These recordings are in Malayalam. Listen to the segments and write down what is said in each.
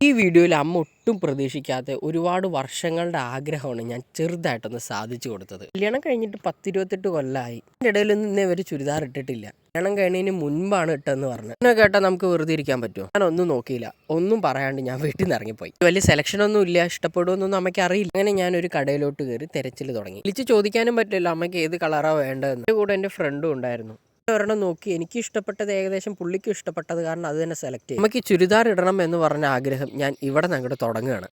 ഈ വീഡിയോയിൽ അമ്മ ഒട്ടും പ്രതീക്ഷിക്കാത്ത ഒരുപാട് വർഷങ്ങളുടെ ആഗ്രഹമാണ് ഞാൻ ചെറുതായിട്ടൊന്ന് സാധിച്ചു കൊടുത്തത്. കല്യാണം കഴിഞ്ഞിട്ട് പത്തിരുപത്തെട്ട് കൊല്ലമായി എന്റെ ഇടയിൽ നിന്ന് ഇവർ ചുരിദാർ ഇട്ടിട്ടില്ല. കല്യാണം കഴിഞ്ഞതിന് മുൻപാണ് ഇട്ടതെന്ന് പറഞ്ഞു. എന്നെ കേട്ടാൽ നമുക്ക് വെറുതെ ഇരിക്കാൻ പറ്റുമോ? ഞാൻ ഒന്നും നോക്കിയില്ല. ഒന്നും പറയാണ്ട് ഞാൻ വീട്ടിൽ നിന്ന് ഇറങ്ങിപ്പോയി. വലിയ സെലക്ഷൻ ഒന്നും ഇല്ല. ഇഷ്ടപ്പെടുമെന്നൊന്നും അമ്മയ്ക്ക് അറിയില്ല. അങ്ങനെ ഞാൻ ഒരു കടയിലോട്ട് കയറി തിരച്ചിൽ തുടങ്ങി. വിളിച്ച് ചോദിക്കാനും പറ്റില്ല അമ്മയ്ക്ക് ഏത് കളറാണ് വേണ്ടതെന്ന്. കൂടെ എന്റെ ഫ്രണ്ടും ഉണ്ടായിരുന്നു. ഒരെണ്ണം നോക്കി എനിക്ക് ഇഷ്ടപ്പെട്ടത് ഏകദേശം പുള്ളിക്കും ഇഷ്ടപ്പെട്ടത് കാരണം അത് തന്നെ സെലക്ട് ചെയ്യും നമുക്ക് ഈ ചുരിദാർ ഇടണം എന്ന് പറഞ്ഞ ആഗ്രഹം ഞാൻ ഇവിടെ ഞങ്ങളുടെ തുടങ്ങുകയാണ്.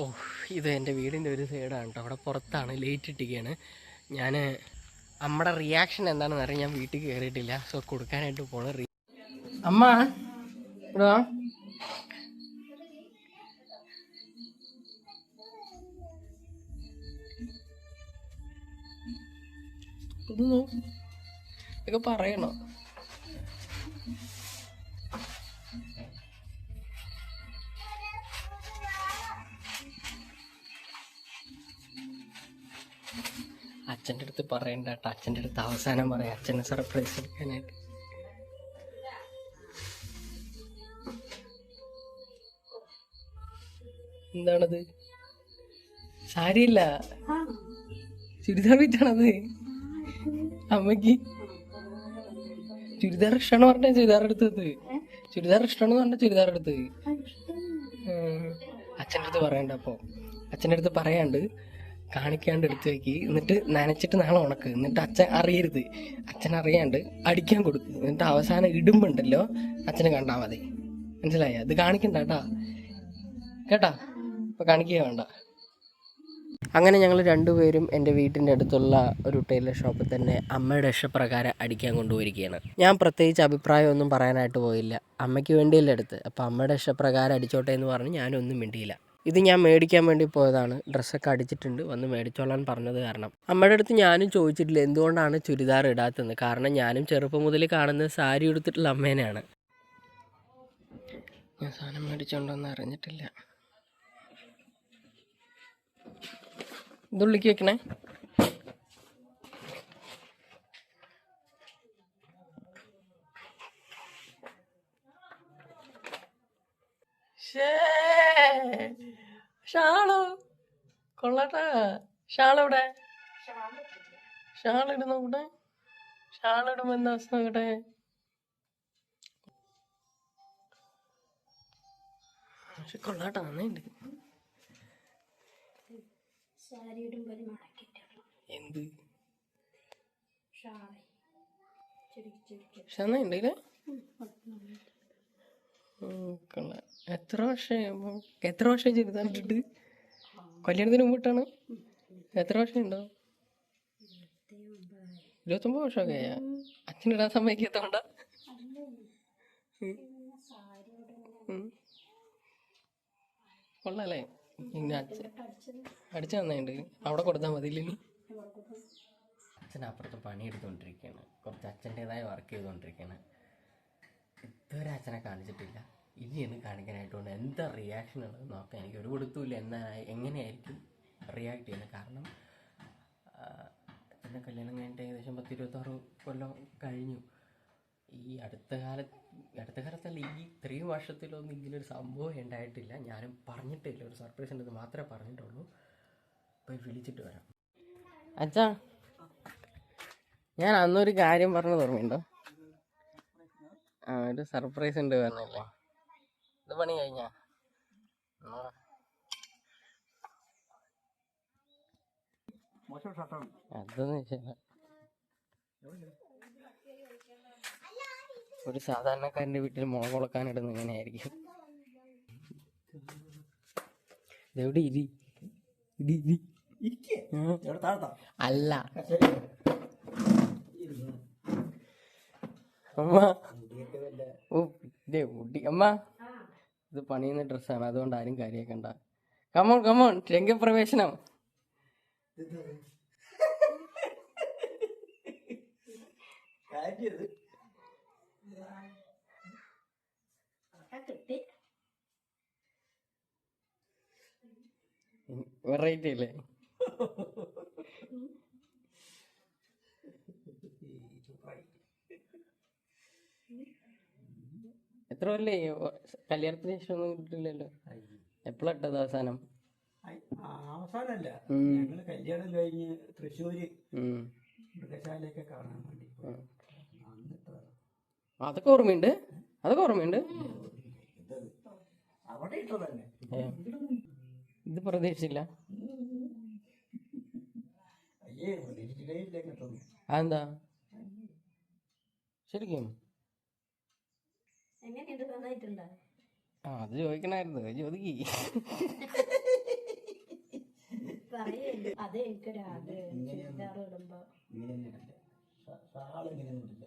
ഓ ഇത് എന്റെ വീടിന്റെ ഒരു സൈഡാണ് കേട്ടോ അവിടെ പുറത്താണ് ലേറ്റ് ഇട്ടിരിക്കുകയാണ്. ഞാൻ നമ്മുടെ റിയാക്ഷൻ എന്താണെന്ന് അറിയാൻ ഞാൻ വീട്ടിൽ കയറിയിട്ടില്ല. സോ കൊടുക്കാനായിട്ട് പോണ. റീ അമ്മ ഇവിടെ. ഇത് നോക്ക്. ഇതൊക്കെ പറയണോ? അച്ഛന്റെ അടുത്ത് പറയണ്ട കേട്ടോ. അച്ഛന്റെ അടുത്ത് അവസാനം പറയാം. അച്ഛനെ സർപ്രൈസ് എടുക്കാനായിട്ട്. എന്താണത്? സാരിയില്ല. ചുരിദാർ വിറ്റാണത്. അമ്മയ്ക്ക് ചുരിദാർ ഇഷ്ടമാണ് പറഞ്ഞ ചുരിദാർ എടുത്തത്? ചുരിദാർ ഇഷ്ടമാണ് പറഞ്ഞ ചുരിദാർ എടുത്തത്? അച്ഛന്റെ അടുത്ത് പറയണ്ട അപ്പോ. അച്ഛന്റെ അടുത്ത് പറയാണ്ട് കാണിക്കാണ്ട് എടുത്തു വെക്ക്. എന്നിട്ട് നനച്ചിട്ട് നാളെ ഉണക്ക്. എന്നിട്ട് അച്ഛൻ അറിയരുത്. അച്ഛൻ അറിയാണ്ട് അടിക്കാൻ കൊടുക്കും. എന്നിട്ട് അവസാനം ഇടുമ്പുണ്ടല്ലോ അച്ഛനെ കണ്ടാൽ മതി. മനസ്സിലായ? അത് കാണിക്കണ്ട കേട്ടാ. കേട്ടാ? ഇപ്പൊ കാണിക്കുക വേണ്ട. അങ്ങനെ ഞങ്ങൾ രണ്ടുപേരും എന്റെ വീട്ടിന്റെ അടുത്തുള്ള ഒരു ടൈലർ ഷോപ്പിൽ തന്നെ അമ്മയുടെ ഇഷ്ടപ്രകാരം അടിക്കാൻ കൊണ്ടുപോയിരിക്കുകയാണ്. ഞാൻ പ്രത്യേകിച്ച് അഭിപ്രായമൊന്നും പറയാനായിട്ട് പോയില്ല. അമ്മയ്ക്ക് വേണ്ടിയല്ലേ എടുത്ത് അപ്പോൾ അമ്മയുടെ ഇഷ്ടപ്രകാരം അടിച്ചോട്ടെ എന്ന് പറഞ്ഞ് ഞാനൊന്നും മിണ്ടിയില്ല. ഇത് ഞാൻ മേടിക്കാൻ വേണ്ടി പോയതാണ്. ഡ്രസ്സൊക്കെ അടിച്ചിട്ടുണ്ട്. വന്ന് മേടിച്ചോളാൻ പറഞ്ഞത് കാരണം. അമ്മയുടെ അടുത്ത് ഞാനും ചോദിച്ചിട്ടില്ല എന്തുകൊണ്ടാണ് ചുരിദാർ ഇടാത്തതെന്ന്. കാരണം ഞാനും ചെറുപ്പം മുതൽ കാണുന്ന സാരി ഉടുത്തിട്ടുള്ള അമ്മേനെയാണ്. ഞാൻ സാധനം മേടിച്ചോണ്ടോന്ന് അറിഞ്ഞിട്ടില്ല. ഇതുള്ളിക്ക് വെക്കണേ. ഷാളോ. കൊള്ളട്ടാ. ഷാളെവിടെ? ഇടുന്ന കൂടെ. ഷാൾ എന്താ അവസ്ഥ നോക്കട്ടെ. പക്ഷെ കൊള്ളാട്ടാ നന്നായിണ്ട്. സാരി ഇടുമ്പോൾ എന്ത്? ഷാൾ. ചുരുക്കി ചുരുക്കി. എത്ര വർഷം എത്ര വർഷം ചെയ്തിട്ട് കല്യാണത്തിന് മുമ്പിട്ടാണ്? എത്ര വർഷം ഉണ്ടോ ഇരുപത്തൊമ്പത് വർഷമൊക്കെ ആയാ? അച്ഛനിടാൻ സമ്മതിക്കാത്തോണ്ട? കൊള്ളാല്ലേ പിന്നെ അച്ഛൻ അടിച്ചു തന്നുണ്ട് അവിടെ കൊടുത്താൽ മതി ഇനി അച്ഛൻ അപ്പുറത്ത് പണിയെടുത്തുകൊണ്ടിരിക്കുകയാണ് കുറച്ച് അച്ഛന്റെതായ വർക്ക് ചെയ്തുകൊണ്ടിരിക്കുകയാണ് ഇതുവരെ അച്ഛനെ കാണിച്ചിട്ടില്ല. ഇനിയൊന്ന് കാണിക്കാനായിട്ടുണ്ട് എന്താ റിയാക്ഷൻ ഉള്ളത് നോക്കാൻ എനിക്ക് ഒരു കൊടുത്തുമില്ല എന്നാ എങ്ങനെയായിരിക്കും റിയാക്ട് ചെയ്യുന്നത്? കാരണം അച്ഛന്റെ കല്യാണം കഴിഞ്ഞിട്ട് ഏകദേശം പത്തിരുപത്താറ് കൊല്ലം കഴിഞ്ഞു. ഈ അടുത്ത കാലത്ത് അടുത്ത കാലത്തല്ല ഈ ഇത്രയും വർഷത്തിലൊന്നും ഇങ്ങനൊരു സംഭവം ഉണ്ടായിട്ടില്ല. ഞാനും പറഞ്ഞിട്ടില്ല ഒരു സർപ്രൈസ് ഉണ്ടെന്ന് മാത്രമേ പറഞ്ഞിട്ടുള്ളൂ. പോയി വിളിച്ചിട്ട് വരാം. അച്ഛാ ഞാൻ അന്നൊരു കാര്യം പറഞ്ഞു ഓർമ്മയുണ്ടോ ആ ഒരു സർപ്രൈസ് ഉണ്ട് പറഞ്ഞല്ലേ ഇത് പണി കഴിഞ്ഞാ. അതൊന്നും വിഷയമല്ല ഒരു സാധാരണക്കാരന്റെ വീട്ടിൽ മുളക് മുളക്കാൻ ഇടുന്ന ഇങ്ങനെയായിരിക്കും ഇതെവിടെ ഇരി. ഇടി ഇരി. അല്ല. അമ്മ. ഓ ഇതേ അമ്മ. ഇത് പണിയുന്ന ഡ്രസ്സാണ്. അതുകൊണ്ട് ആരും കാര്യക്കണ്ട കമോൺ കമോൺ രംഗപ്രവേശനം. ആ കിട്ടി വെറൈറ്റി അല്ലേ എത്ര കൊല്ലേ? കല്യാണത്തിന് ശേഷം ഒന്നും കിട്ടില്ലല്ലോ. എപ്പോഴാ ഇട്ടത് അവസാനം? അവസാനല്ല. ഞങ്ങൾ കല്യാണം കഴിഞ്ഞ് തൃശ്ശൂര് മൃഗശാലയൊക്കെ കാണാൻ വേണ്ടി. അതൊക്കെ ഓർമ്മയുണ്ട്? അതൊക്കെ ഓർമ്മയുണ്ട്? അവിടെ ഇട്ടതന്നെ തന്നെ. ഇത് പ്രതീക്ഷിച്ചില്ല. അയ്യേ പ്രതീക്ഷിച്ചിട്ടേ ഇല്ല കിട്ടുന്നു അതെന്താ? ശരിക്കും? ആ അത് ചോദിക്കണായിരുന്നു. ചോദിക്കി. അതെ എനിക്കൊരാഗ്രഹം ചുരിദാർ ഇടുമ്പോ. ഇങ്ങനെയൊന്നുമില്ല സാൾ ഇങ്ങനെയൊന്നുമില്ല